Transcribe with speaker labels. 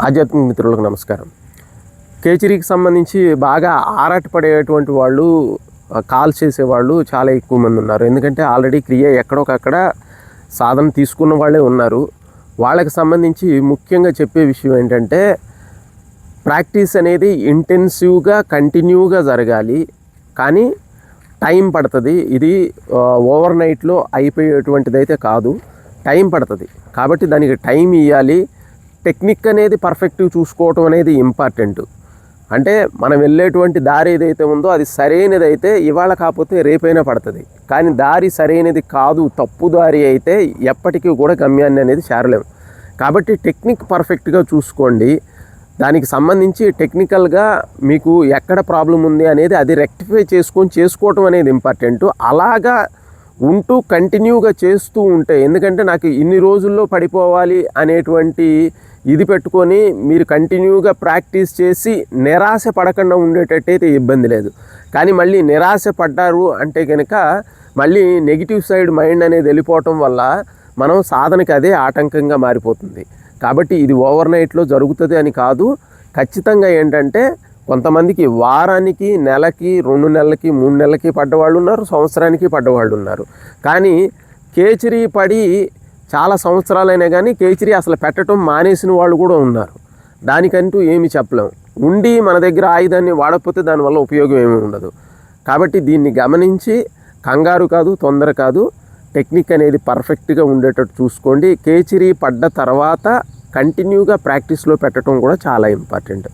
Speaker 1: ఆధ్యాత్మిక మిత్రులకు నమస్కారం. కేచరీకి సంబంధించి బాగా ఆరాటపడేటువంటి వాళ్ళు కాల్ చేసేవాళ్ళు చాలా ఎక్కువ మంది ఉన్నారు. ఎందుకంటే ఆల్రెడీ క్రియ ఎక్కడొకక్కడ సాధన తీసుకున్న వాళ్ళే ఉన్నారు. వాళ్ళకి సంబంధించి ముఖ్యంగా చెప్పే విషయం ఏంటంటే ప్రాక్టీస్ అనేది ఇంటెన్సివ్గా కంటిన్యూగా జరగాలి. కానీ టైం పడుతుంది. ఇది ఓవర్ నైట్లో అయిపోయేటువంటిది అయితే కాదు. టైం పడుతుంది. కాబట్టి దానికి టైం ఇవ్వాలి టెక్నిక్ అనేది పర్ఫెక్ట్గా చూసుకోవటం అనేది ఇంపార్టెంట్ అంటే మనం వెళ్ళేటువంటి దారి ఏదైతే ఉందో అది సరైనది అయితే ఇవాళ కాకపోతే రేపైనా పడుతుంది. కానీ దారి సరైనది కాదు తప్పు దారి అయితే ఎప్పటికీ కూడా గమ్యాన్ని అనేది చేరలేము. కాబట్టి టెక్నిక్ పర్ఫెక్ట్గా చూసుకోండి. దానికి సంబంధించి టెక్నికల్గా మీకు ఎక్కడ ప్రాబ్లం ఉంది అనేది అది రెక్టిఫై చేసుకొని చేసుకోవటం అనేది ఇంపార్టెంట్ అలాగా ఉంటూ కంటిన్యూగా చేస్తూ ఉంటే ఎందుకంటే నాకు ఇన్ని రోజుల్లో పడిపోవాలి అనేటువంటి ఇది పెట్టుకొని మీరు కంటిన్యూగా ప్రాక్టీస్ చేసి నిరాశ పడకుండా ఉండేటట్టయితే ఇబ్బంది లేదు. కానీ మళ్ళీ నిరాశ పడ్డారు అంటే కనుక మళ్ళీ నెగిటివ్ సైడ్ మైండ్ అనేది వెళ్ళిపోవటం వల్ల మనం సాధనకి అదే ఆటంకంగా మారిపోతుంది. కాబట్టి ఇది ఓవర్ నైట్లో జరుగుతుంది అని కాదు. ఖచ్చితంగా ఏంటంటే కొంతమందికి వారానికి నెలకి రెండు నెలలకి మూడు నెలలకి పడ్డవాళ్ళు ఉన్నారు సంవత్సరానికి పడ్డవాళ్ళు ఉన్నారు. కానీ కేచరి పడి చాలా సంవత్సరాలైనా కానీ కేచిరి అసలు పెట్టడం మానేసిన వాళ్ళు కూడా ఉన్నారు. దానికంటూ ఏమి చెప్పలేం. ఉండి మన దగ్గర ఆయుధాన్ని వాడకపోతే దానివల్ల ఉపయోగం ఏమీ ఉండదు. కాబట్టి దీన్ని గమనించి కంగారు కాదు తొందర కాదు టెక్నిక్ అనేది పర్ఫెక్ట్గా ఉండేటట్టు చూసుకోండి. కేచిరి పడ్డ తర్వాత కంటిన్యూగా ప్రాక్టీస్లో పెట్టడం కూడా చాలా ఇంపార్టెంట్.